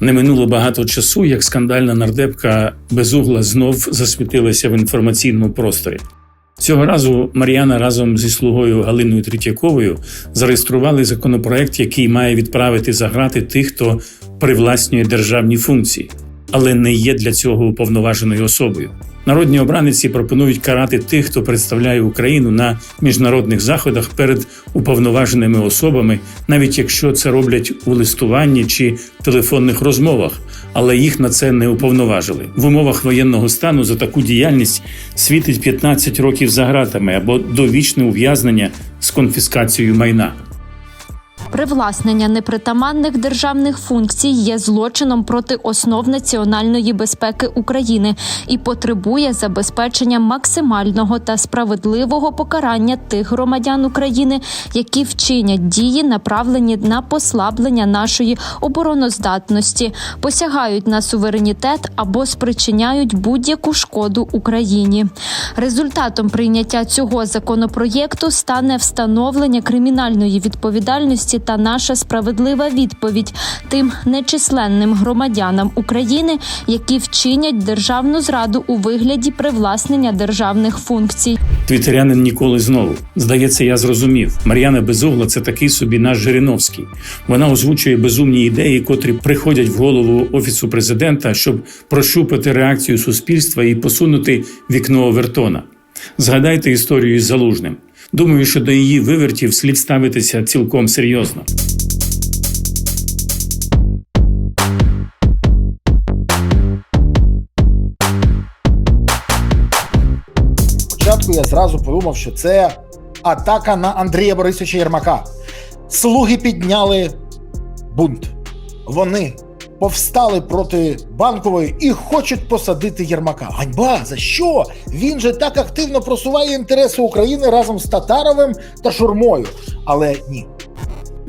Не минуло багато часу, як скандальна нардепка Безугла знов засвітилася в інформаційному просторі. Цього разу Мар'яна разом зі слугою Галиною Третьяковою зареєстрували законопроект, який має відправити за грати тих, хто привласнює державні функції, але не є для цього уповноваженою особою. Народні обраниці пропонують карати тих, хто представляє Україну на міжнародних заходах перед уповноваженими особами, навіть якщо це роблять у листуванні чи телефонних розмовах, але їх на це не уповноважили. В умовах воєнного стану за таку діяльність світить 15 років за гратами або довічне ув'язнення з конфіскацією майна. Привласнення непритаманних державних функцій є злочином проти основ національної безпеки України і потребує забезпечення максимального та справедливого покарання тих громадян України, які вчинять дії, направлені на послаблення нашої обороноздатності, посягають на суверенітет або спричиняють будь-яку шкоду Україні. Результатом прийняття цього законопроєкту стане встановлення кримінальної відповідальності та наша справедлива відповідь тим нечисленним громадянам України, які вчинять державну зраду у вигляді привласнення державних функцій. Твітерянин ніколи знову. Здається, я зрозумів. Мар'яна Безугла це такий собі наш Жириновський. Вона озвучує безумні ідеї, котрі приходять в голову офісу президента, щоб прощупати реакцію суспільства і посунути вікно Овертона. Згадайте історію із залужним. Думаю, що до її вивертів слід ставитися цілком серйозно. Спочатку я зразу подумав, що це атака на Андрія Борисовича Єрмака. Слуги підняли бунт. Вони повстали проти банкової і хочуть посадити Єрмака. Ганьба! За що? Він же так активно просуває інтереси України разом з Татаровим та Шурмою. Але ні.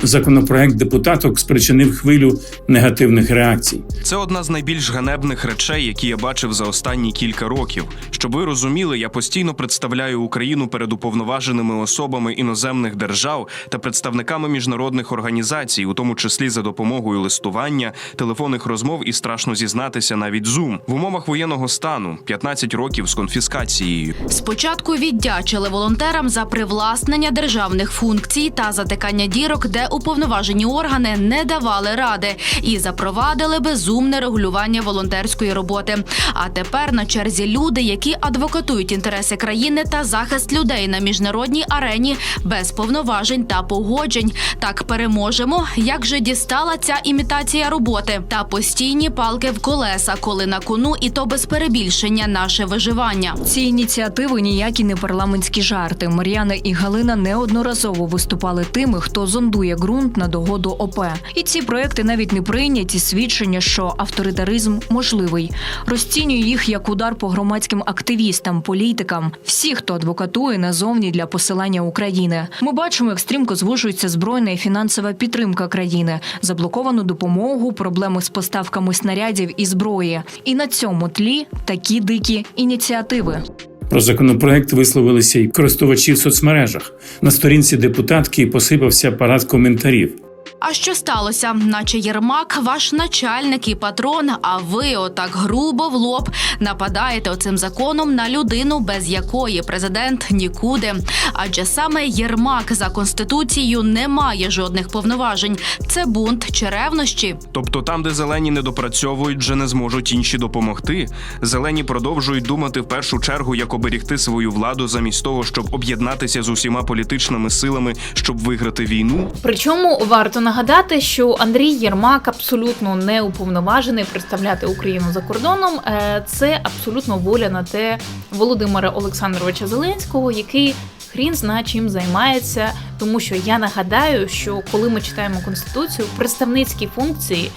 Законопроект депутаток спричинив хвилю негативних реакцій. Це одна з найбільш ганебних речей, які я бачив за останні кілька років. Щоб ви розуміли, я постійно представляю Україну перед уповноваженими особами іноземних держав та представниками міжнародних організацій, у тому числі за допомогою листування, телефонних розмов і страшно зізнатися навіть Zoom. в умовах воєнного стану 15 років з конфіскацією. Спочатку віддячили волонтерам за привласнення державних функцій та затикання дірок, де уповноважені органи не давали ради, і запровадили безумне регулювання волонтерської роботи. А тепер на черзі люди, які адвокатують інтереси країни та захист людей на міжнародній арені без повноважень та погоджень. Так переможемо. Як же дістала ця імітація роботи та постійні палки в колеса, коли на кону, і то без перебільшення наше виживання. Ці ініціативи ніякі не парламентські жарти. Мар'яна і Галина неодноразово виступали тими, хто зондує ґрунт на догоду ОП. І ці проекти навіть не прийняті свідчення, що авторитаризм можливий. Розцінює їх як удар по громадським активістам, політикам, всі, хто адвокатує назовні для посилання України. Ми бачимо, як стрімко звужується збройна і фінансова підтримка країни, заблоковану допомогу, проблеми з поставками снарядів і зброї. І на цьому тлі такі дикі ініціативи. Про законопроект висловилися й користувачі в соцмережах. На сторінці депутатки посипався парад коментарів. А що сталося? Наче Єрмак, ваш начальник і патрон, а ви отак грубо в лоб нападаєте оцим законом на людину, без якої президент нікуди. Адже саме Єрмак за конституцією не має жодних повноважень. Це бунт чи ревнощі. Тобто, там, де зелені не допрацьовують, вже не зможуть інші допомогти. Зелені продовжують думати в першу чергу, як оберігти свою владу, замість того, щоб об'єднатися з усіма політичними силами, щоб виграти війну. Причому варто нагадати, що Андрій Єрмак абсолютно не уповноважений представляти Україну за кордоном. Е, Це абсолютно воля на те Володимира Олександровича Зеленського, який хрін зна чим займається. Тому що я нагадаю, що коли ми читаємо конституцію, представницькі функції.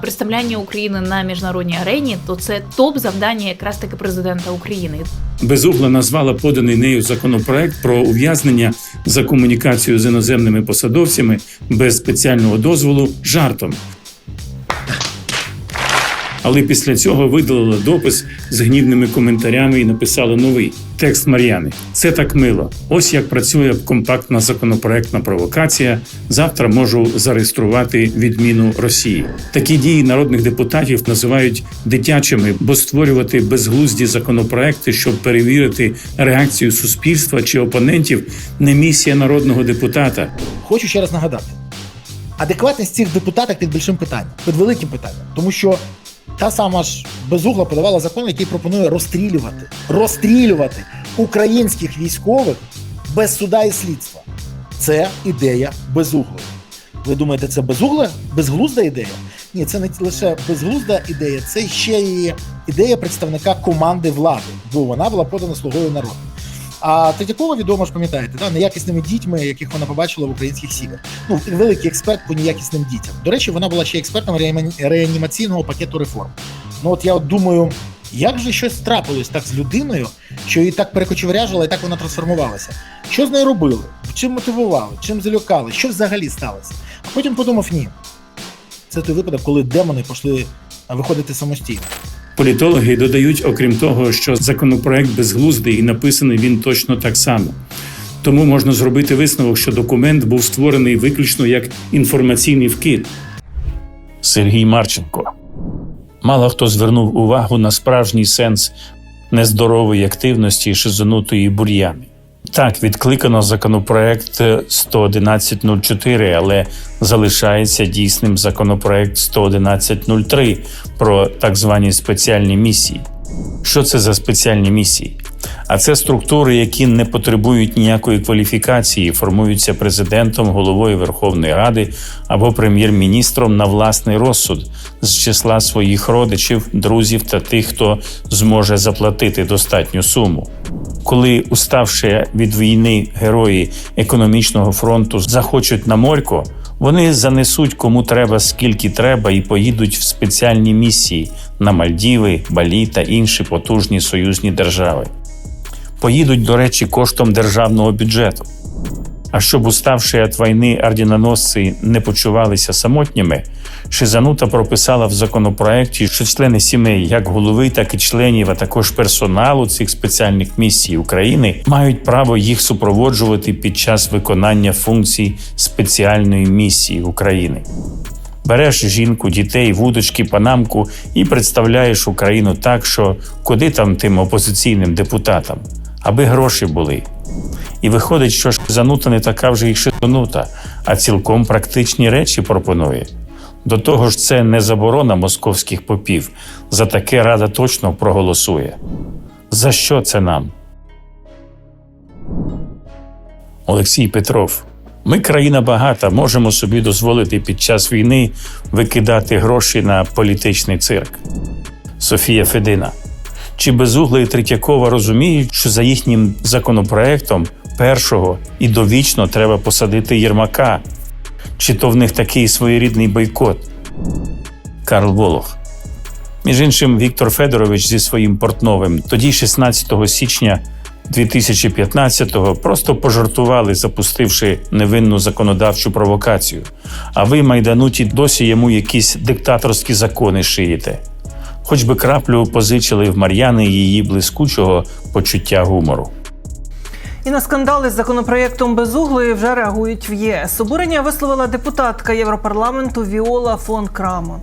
Представляння України на міжнародній арені, то це топ завдання якраз таки президента України. Безугла назвала поданий нею законопроект про ув'язнення за комунікацію з іноземними посадовцями без спеціального дозволу жартом. Але після цього видалила допис з гнівними коментарями і написала новий текст Мар'яни. Це так мило. Ось як працює компактна законопроектна провокація. Завтра можу зареєструвати відміну Росії. Такі дії народних депутатів називають дитячими, бо створювати безглузді законопроекти, щоб перевірити реакцію суспільства чи опонентів, не місія народного депутата. Хочу ще раз нагадати: адекватність цих депутатів під большим питанням, під великим питанням, тому що та сама ж безугла подавала закон, який пропонує розстрілювати, розстрілювати українських військових без суда і слідства. Це ідея безуглої. Ви думаєте, це безугла, безглузда ідея? Ні, це не лише безглузда ідея, це ще і ідея представника команди влади, бо вона була подана слугою народу. А Третьякова відомо ж пам'ятаєте, да, неякісними дітьми, яких вона побачила в українських сім'ях. Ну, великий експерт по неякісним дітям. До речі, вона була ще експертом реанімаційного пакету реформ. Ну от я от думаю, як же щось трапилось так з людиною, що її так перекочевряжило і так вона трансформувалася. Що з нею робили? Чим мотивували, чим залякали, що взагалі сталося? А потім подумав, ні. Це той випадок, коли демони пішли виходити самостійно. Політологи додають, окрім того, що законопроект безглуздий і написаний він точно так само. Тому можна зробити висновок, що документ був створений виключно як інформаційний вкид. Сергій Марченко. Мало хто звернув увагу на справжній сенс нездорової активності шизонутої бур'яни. Так, відкликано законопроект 111.04, але залишається дійсним законопроект 111.03 про так звані спеціальні місії. Що це за спеціальні місії? А це структури, які не потребують ніякої кваліфікації, формуються президентом, головою Верховної Ради або прем'єр-міністром на власний розсуд з числа своїх родичів, друзів та тих, хто зможе заплатити достатню суму. Коли уставши від війни герої економічного фронту захочуть на морько, вони занесуть кому треба, скільки треба, і поїдуть в спеціальні місії на Мальдіви, Балі та інші потужні союзні держави. Поїдуть, до речі, коштом державного бюджету. А щоб уставши від війни орденоносці не почувалися самотніми, Шизанута прописала в законопроекті, що члени сімей, як голови, так і членів, а також персоналу цих спеціальних місій України, мають право їх супроводжувати під час виконання функцій спеціальної місії України. Береш жінку, дітей, вудочки, панамку і представляєш Україну так, що куди там тим опозиційним депутатам, аби гроші були. І виходить, що шизанута не така вже й шизанута, а цілком практичні речі пропонує. До того ж, це не заборона московських попів. За таке рада точно проголосує. За що це нам? Олексій Петров. Ми країна багата, можемо собі дозволити під час війни викидати гроші на політичний цирк. Софія Федина. Чи Безугла і Третьякова розуміють, що за їхнім законопроектом першого і довічно треба посадити Єрмака? Чи то в них такий своєрідний бойкот? Карл Волох. Між іншим, Віктор Федорович зі своїм портновим тоді, 16 січня 2015-го, просто пожартували, запустивши невинну законодавчу провокацію. А ви, майдануті, досі йому якісь диктаторські закони шиєте. Хоч би краплю позичили в Мар'яни її блискучого почуття гумору. І на скандали з законопроєктом Безуглої вже реагують в ЄС. Обурення висловила депутатка Європарламенту Віола фон Крамон.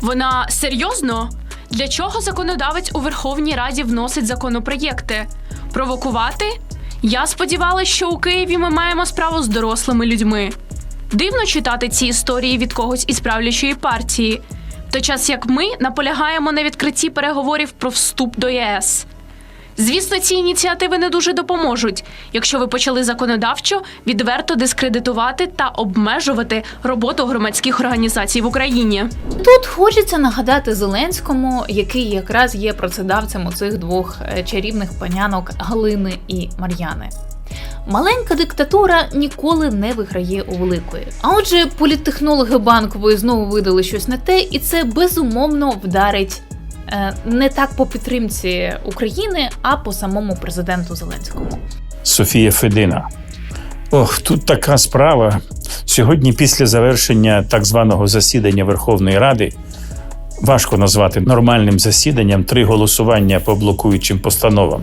Вона серйозно? Для чого законодавець у Верховній Раді вносить законопроєкти? Провокувати? Я сподівалася, що у Києві ми маємо справу з дорослими людьми. Дивно читати ці історії від когось із правлячої партії, той час як ми наполягаємо на відкритті переговорів про вступ до ЄС. Звісно, ці ініціативи не дуже допоможуть, якщо ви почали законодавчо відверто дискредитувати та обмежувати роботу громадських організацій в Україні. Тут хочеться нагадати Зеленському, який якраз є працедавцем у цих двох е, чарівних панянок Галини і Мар'яни. Маленька диктатура ніколи не виграє у великої. А отже, політтехнологи банкової знову видали щось не те, і це безумовно вдарить е, не так по підтримці України, а по самому президенту Зеленському. Софія Федина. Ох, тут така справа. Сьогодні, після завершення так званого засідання Верховної Ради, Важко назвати нормальним засіданням три голосування по блокуючим постановам.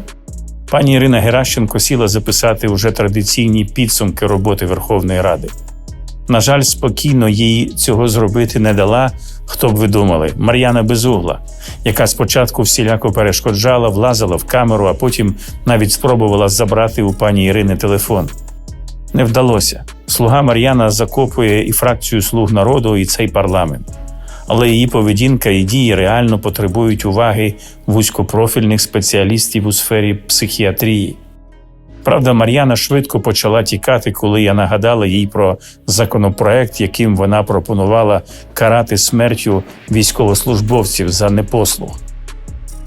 Пані Ірина Геращенко сіла записати уже традиційні підсумки роботи Верховної Ради. На жаль, спокійно їй цього зробити не дала, хто б ви думали, Мар'яна Безугла, яка спочатку всіляко перешкоджала, влазила в камеру, а потім навіть спробувала забрати у пані Ірини телефон. Не вдалося. Слуга Мар'яна закопує і фракцію слуг народу, і цей парламент. Але її поведінка і дії реально потребують уваги вузькопрофільних спеціалістів у сфері психіатрії. Правда, Мар'яна швидко почала тікати, коли я нагадала їй про законопроект, яким вона пропонувала карати смертю військовослужбовців за непослух.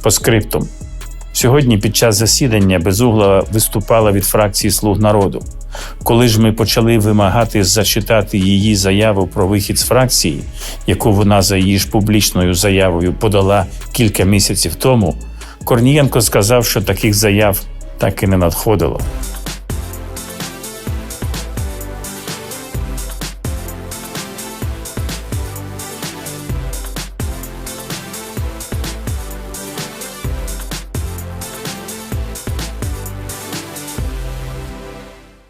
По скриптум. Сьогодні під час засідання Безугла виступала від фракції Слуг народу. Коли ж ми почали вимагати зачитати її заяву про вихід з фракції, яку вона за її ж публічною заявою подала кілька місяців тому, Корнієнко сказав, що таких заяв так і не надходило.